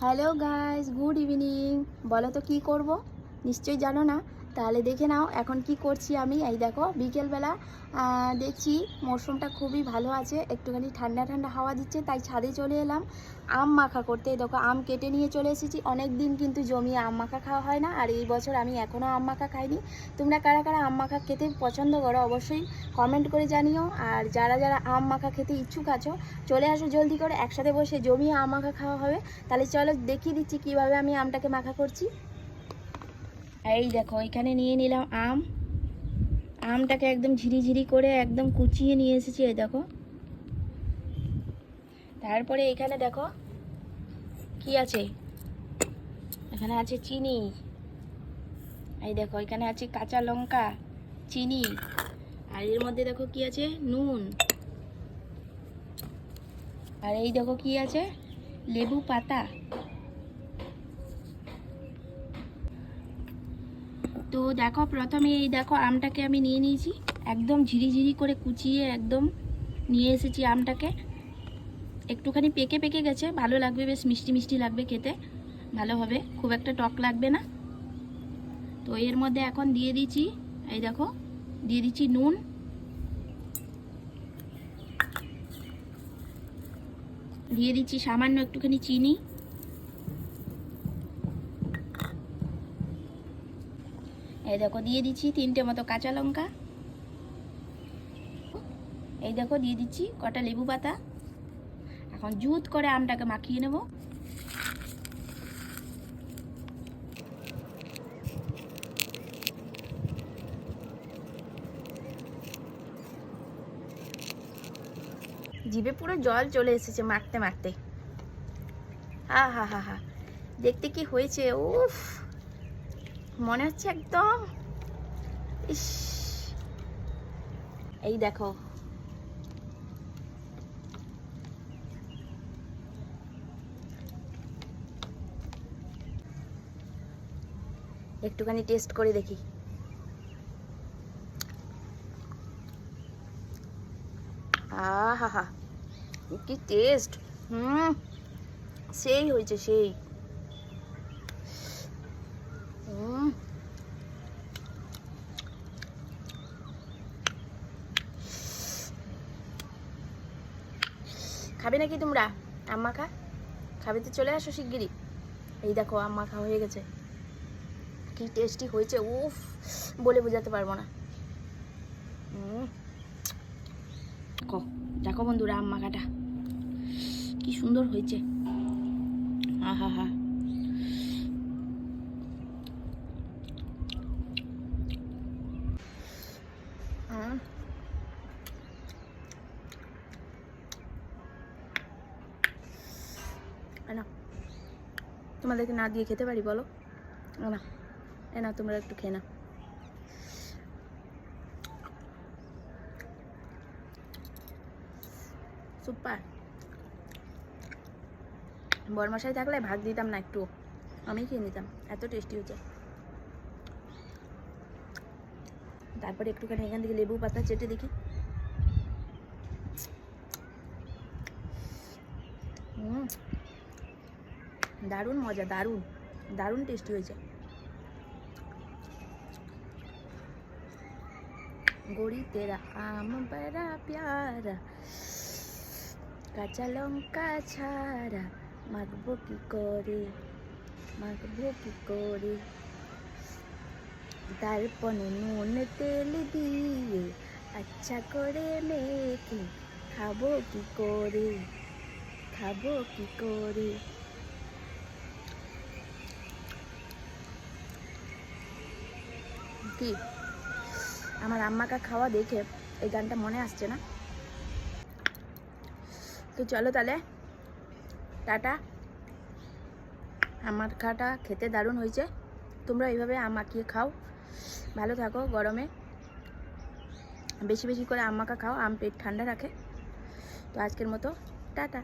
Hello guys good evening বলো তো কী করব? নিশ্চয়ই জানো না তাহলে দেখে নাও এখন কি করছি আমি। এই দেখো, বিকেলবেলা দেখছি মরশুমটা খুবই ভালো আছে, একটুখানি ঠান্ডা ঠান্ডা হাওয়া দিচ্ছে, তাই ছাদে চলে এলাম। আম মাখা করতে দেখো, আম কেটে নিয়ে চলে এসেছি। অনেক দিন কিন্তু জমিয়ে আম মাখা খাওয়া হয় না, আর এই বছর আমি এখনও আম মাখা খাইনি। তোমরা কারা কারা আম মাখা খেতে পছন্দ করো অবশ্যই কমেন্ট করে জানিও, আর যারা যারা আম মাখা খেতে ইচ্ছুক আছো, চলে আসো জলদি করে, একসাথে বসে জমিয়ে আম মাখা খাওয়া হবে। তাহলে চলো দেখিয়ে দিচ্ছি কীভাবে আমি আমটাকে মাখা করছি। এই দেখো, এখানে নিয়ে নিলাম আম। আমটাকে একদম ঝিরিঝিরি করে একদম কুচিয়ে নিয়ে এসেছি, এই দেখো। তারপরে এখানে দেখো, কি আছে? এখানে আছে চিনি। এই দেখো, এখানে আছে কাঁচা লঙ্কা, চিনি। আর এর মধ্যে দেখো কি আছে? নুন। আর এই দেখো কি আছে? লেবু পাতা। তো দেখো, প্রথমে এই দেখো আমটাকে আমি নিয়ে নিয়েছি। একদম ঝিরিঝিরি করে কুচিয়ে একদম নিয়ে এসেছি আমটাকে। একটুখানি পেকে পেকে গেছে, ভালো লাগবে, বেশ মিষ্টি মিষ্টি লাগবে খেতে। ভালো হবে, খুব একটা টক লাগবে না। তো এর মধ্যে এখন দিয়ে দিচ্ছি, এই দেখো, দিয়ে দিচ্ছি নুন। দিয়ে দিচ্ছি সামান্য একটুখানি চিনি। এই দেখো, দিয়ে দিচ্ছি তিনটে মতো কাঁচা লঙ্কা। এই দেখো, দিয়ে দিচ্ছি কটা লেবু পাতা। এখন জুত করে আমটাকে মাখিয়ে নেব। জিভে পুরো জল চলে এসেছে মাখতে মাখতে। হা হা হা হা। দেখতে কি হয়েছে? উফ। মনে হচ্ছে একদম, ইস। এই দেখো। একটুখানি টেস্ট করে দেখি। আহা হা কি টেস্ট। হুম, সেই হয়েছে, সেই। খাবে নাকি তোমরা? আম্মা খা। খাবে তো চলে আসো শিগগিরই। এই দেখো, আম্মা খা হয়ে গেছে। কি টেস্টি হয়েছে, উফ, বলে বোঝাতে পারব না। দেখো বন্ধুরা আম মাখাটা কি সুন্দর হয়েছে। আহা হা হুম। নাও। তোমাদেরকে না দিয়ে খেতে পারি, বলো? না, এ না, তোমরা একটু খেয়ে না সুপার। বরমশাই থাকলে ভাগ দিতাম না একটু আমি খেয়ে নিতাম, এত টেস্টি হচ্ছে তারপরে একটুখানি এখান থেকে লেবু পাতা চেটে দেখি। হুম দারুণ মজা, দারুণ দারুণ টেস্টি হয়েছে। গড়ি তেরা, আম বড়া প্যারা, কাঁচা লঙ্কা ছাড়া, মাখবো কি করে, মাখবো কি করে? তারপরে নুন, তেল দিয়ে আচ্ছা করে মেখে, খাব কি করে, খাব কি করে? কি? আমার আম্মাকা খাওয়া দেখে এই গানটা মনে আসছে না। তো চলো তাহলে, টাটা। আমার খাটা খেতে দারুণ হয়েছে। তোমরা এইভাবে আম মাখিয়ে খাও। ভালো থাকো গরমে। বেশি বেশি করে আম মাখা খাও, আম পেট ঠান্ডা রাখে। তো আজকের মতো, টাটা।